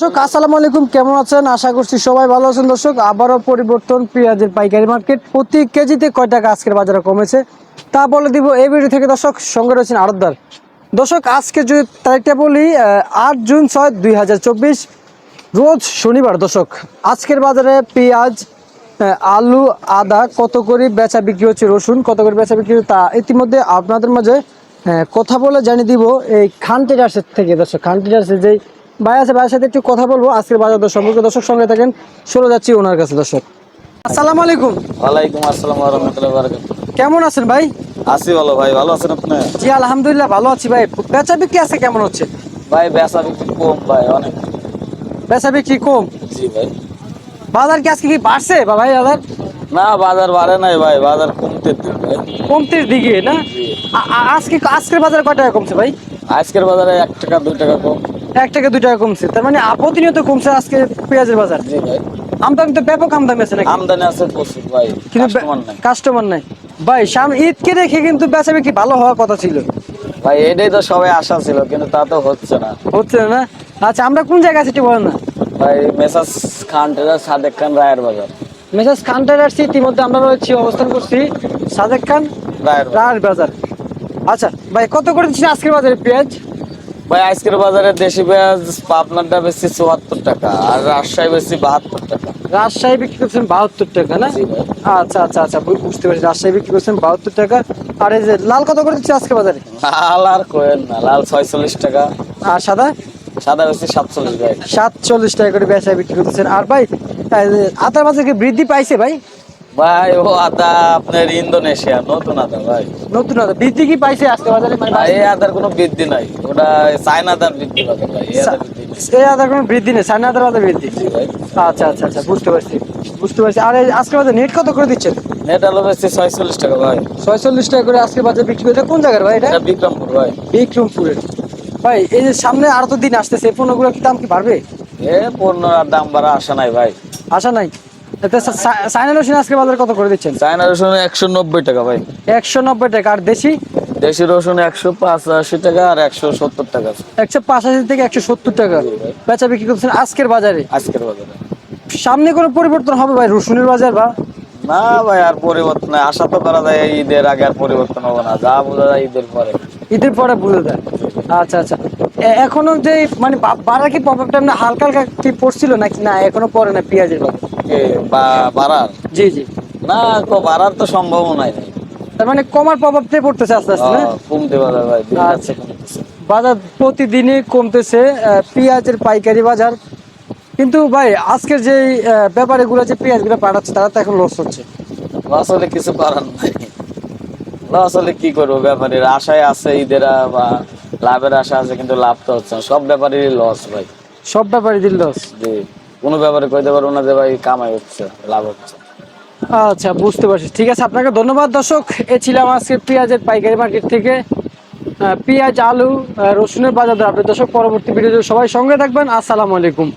দর্শক, আসসালামু আলাইকুম, কেমন আছেন? আশা করছি সবাই ভালো আছেন। দর্শক, আবারও পরিবর্তন পেঁয়াজের পাইকারি মার্কেট। প্রতি কেজিতে কয় টাকা আজকের বাজারে কমেছে? তা বলে দিব এই ভিডিও থেকে, দর্শক, সঙ্গে রয়েছেন আরতদার দর্শক, আজকে যদি তারিখটা বলি আট জুন ছয় দুই রোজ শনিবার। দর্শক, আজকের বাজারে পেঁয়াজ আলু, আদা, কত করে বেচা বিক্রি হচ্ছে, রসুন, কত করে বেচা বিক্রি তা ইতিমধ্যে আপনাদের মাঝে কথা বলে জানিয়ে দিব এই খান ট্রেডার্সের থেকে। দর্শক, খান ট্রেডার্সের যেই ভাই আছে ভাইয়ের সাথে একটু কথা বলব। আজকের বাজার দর সম্পর্কে দর্শক সঙ্গে থাকেন। চলে যাচ্ছি ওনার কাছে দর্শক। আসসালামু আলাইকুম। ওয়ালাইকুম আসসালাম রহমতুল্লাহ বারাকাত কেমন আছেন ভাই? আছি ভালো ভাই ভালো আছেন আপনি? জি আলহামদুলিল্লাহ ভালো আছি ভাই। বেচা বিক্রি আছে কেমন হচ্ছে? ভাই বেচা বিক্রি কম ভাই অনেক। বেচা বিক্রি কম? জি ভাই। বাজার কি আজকে কি বাড়ছে বা ভাই বাজার? না বাজার বাড়ে নাই ভাই বাজার কমতে কমতে দিকে না? আজকে আজকের বাজারে কয় টাকা কমছে ভাই? আজকের বাজারে এক টাকা দুই টাকা কম। এক টাকা দুই টাকা কমছে। তার মানে প্রতিনিয়ত কমছে আজকে পেঁয়াজের বাজার। জি ভাই। আমদানি তো ব্যাপক আমদানি আছে নাকি? আমদানি আছে প্রচুর ভাই কিন্তু কাস্টমার নাই। কাস্টমার নাই। ভাই সামনে ঈদকে রেখে কিন্তু বেচা বিক্রি ভালো হওয়ার কথা ছিল। ভাই এটাই তো সবাই আশা ছিল কিন্তু তা তো হচ্ছে না। হচ্ছে না? আচ্ছা আমরা কোন জায়গায় আছি বলেন না। ভাই Messrs Khan tailor Sadek Khan Rayer Bazar. Messrs কান্টার আসছি ইতিমধ্যে আমরা রয়েছি অবস্থান করছি সাদেক খান রায়ের বাজার। আচ্ছা ভাই কত করে দিচ্ছি আজকের বাজারে পেঁয়াজ? ভাই আজকের বাজারে দেশি পেঁয়াজ পাবনারটা বেশি চুয়াত্তর টাকা আর রাজশাহী বেশি বাহাত্তর টাকা। রাজশাহী বিক্রি করছেন বাহাত্তর টাকা না? আচ্ছা আচ্ছা আচ্ছা বুঝতে পারছি রাজশাহী বিক্রি করছেন বাহাত্তর টাকা। আর এই যে লাল কত করে দিচ্ছে আজকে বাজারে? লাল আর কোয়েন না লাল ছয়চল্লিশ টাকা। আর সাদা? সাদা বেশি সাতচল্লিশ ভাই। সাতচল্লিশ টাকা করে বেচা বিক্রি করতেছেন। আর ভাই আতার বাজার কি বৃদ্ধি পাইছে ভাই? ভাই ও আদা আপনার ইন্দোনেশিয়া নতুন আদা ভাই। নতুন আদা। বৃদ্ধি কি পাইছে আজকে বাজারে? মানে ভাই এই আদার কোনো বৃদ্ধি নাই। ওটা চায়না আদার বৃদ্ধি পাবে ভাই এই আদার কোনো বৃদ্ধি নেই সাইনা আদার আদা বৃদ্ধি। আচ্ছা আচ্ছা আচ্ছা বুঝতে পারছি বুঝতে পারছি। আর আজকে বাজার নেট কত করে দিচ্ছেন? নেট আলু বেশি ছয়চল্লিশ টাকা ভাই। ছয়চল্লিশ টাকা করে আজকে বাজার বিক্রি করতে কোন জায়গার ভাই এটা? বিক্রমপুর ভাই। বিক্রমপুরের। ভাই এই যে সামনে আরও তো দিন আসতেছে পণ্যগুলোর কি দাম কি বাড়বে? এ পণ্য আর দাম বাড়া আসা নাই ভাই। আশা নাই? সাইনা রসুন আজকে বাজার কত করে দিচ্ছেন? চায়না রসুন একশো নব্বই টাকা ভাই। একশো নব্বই টাকা। আর দেশি? দেশি রসুন একশো পঁচাশি টাকা আর একশো সত্তর টাকা একশো পাঁচাশি থেকে একশো সত্তর টাকা। বেচা বিক্রি করছেন আজকের বাজারে? আজকের বাজারে। সামনে কোনো পরিবর্তন হবে ভাই রসুনের বাজার বা? না ভাই আর পরিবর্তন আশা তো করা যায় ঈদের আগে আর পরিবর্তন হবে না। যা বোঝা যায় ঈদের পরে। ঈদের পরে বুঝে দেয় আচ্ছা আচ্ছা। এখনও যে মানে বা- বাড়ার কি প্রভাবটা এমনি হালকা হালকা কি পড়ছিল নাকি? না এখনও পড়ে না পেঁয়াজের বা- বাড়ার? জি জি। না বাড়ার তো সম্ভাবনাই নেই। তার মানে কমার প্রভাবটাই পড়তেছে আস্তে আস্তে না? কমতে বাজার ভাই আচ্ছা। বাজার প্রতিদিনই কমতেছে পেঁয়াজের পাইকারি বাজার। কিন্তু ভাই আজকের যে ব্যাপারীগুলো যে পেঁয়াজগুলো পাঠাচ্ছে তারা তো এখন লস হচ্ছে। লস হলে কিছু করার নাই। লস হলে কি করব? ব্যাপারীর আশায় আছে ঈদের বা লাভের আশা আছে কিন্তু লাভ তো হচ্ছে না। সব ব্যাপারেরই লস ভাই। সব ব্যাপারেরই লস জি। কোনো ব্যাপারে কইতে পারব না যে ভাই কামাই হচ্ছে লাভ হচ্ছে। আচ্ছা বুঝতে পারছি। ঠিক আছে আপনাকে ধন্যবাদ দর্শক। এ ছিলাম আজকে পেঁয়াজের পাইকারি মার্কেট থেকে। পেঁয়াজ আলু রসুনের বাজার দর আপনি দর্শক পরবর্তী ভিডিওতে সবাই সঙ্গে থাকবেন। আসসালামু আলাইকুম।